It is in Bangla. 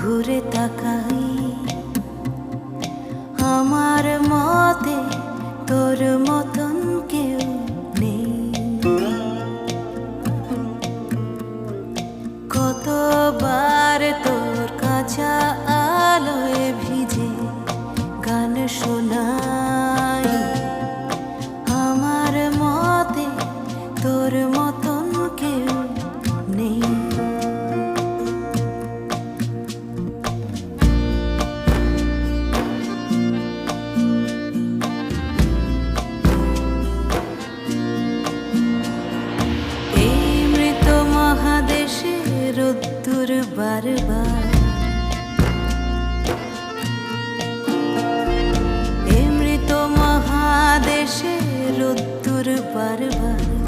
তাকাই। আমার মতে তোর মতন কেউ নেই। কতবার তোর কাঁচা আলোয় ভিজে গান শোনাই। আমার মতে তোর মতন কেউ নেই। বারবার। এমৃত মহাদেশে রোদ্দুর বারবার।